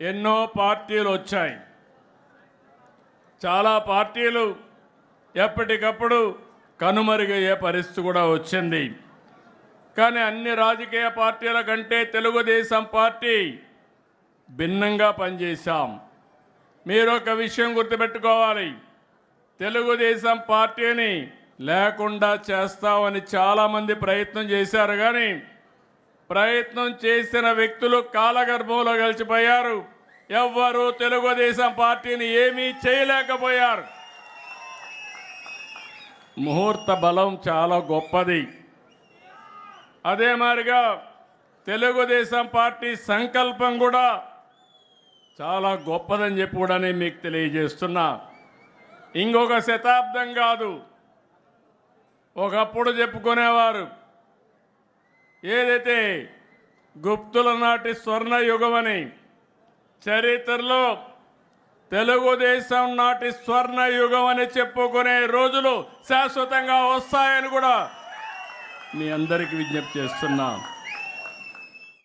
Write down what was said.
ఎన్నో పార్టీలు వచ్చాయి. చాలా పార్టీలు ఎప్పటికప్పుడు కనుమరుగయ్యే పరిస్థితి కూడా వచ్చింది. కానీ అన్ని రాజకీయ పార్టీల కంటే తెలుగుదేశం పార్టీ భిన్నంగా పనిచేశాం. మీరు ఒక విషయం గుర్తుపెట్టుకోవాలి. తెలుగుదేశం పార్టీని లేకుండా చేస్తామని చాలామంది ప్రయత్నం చేశారు కానీ ప్రయత్నం చేసిన వ్యక్తులు కాలగర్భంలో కలిసిపోయారు. ఎవ్వరూ తెలుగుదేశం పార్టీని ఏమీ చేయలేకపోయారు. ముహూర్త బలం చాలా గొప్పది. అదే మాదిరిగా తెలుగుదేశం పార్టీ సంకల్పం కూడా చాలా గొప్పదని చెప్పి కూడా నేను మీకు తెలియజేస్తున్నా. ఇంకొక శతాబ్దం కాదు. ఒకప్పుడు చెప్పుకునేవారు ఏదైతే గుప్తుల నాటి స్వర్ణ యుగమని చరిత్రలో తెలుగుదేశం నాటి స్వర్ణ యుగం అని చెప్పుకునే రోజులు శాశ్వతంగా వస్తాయని కూడా మీ అందరికీ విజ్ఞప్తి చేస్తున్నాను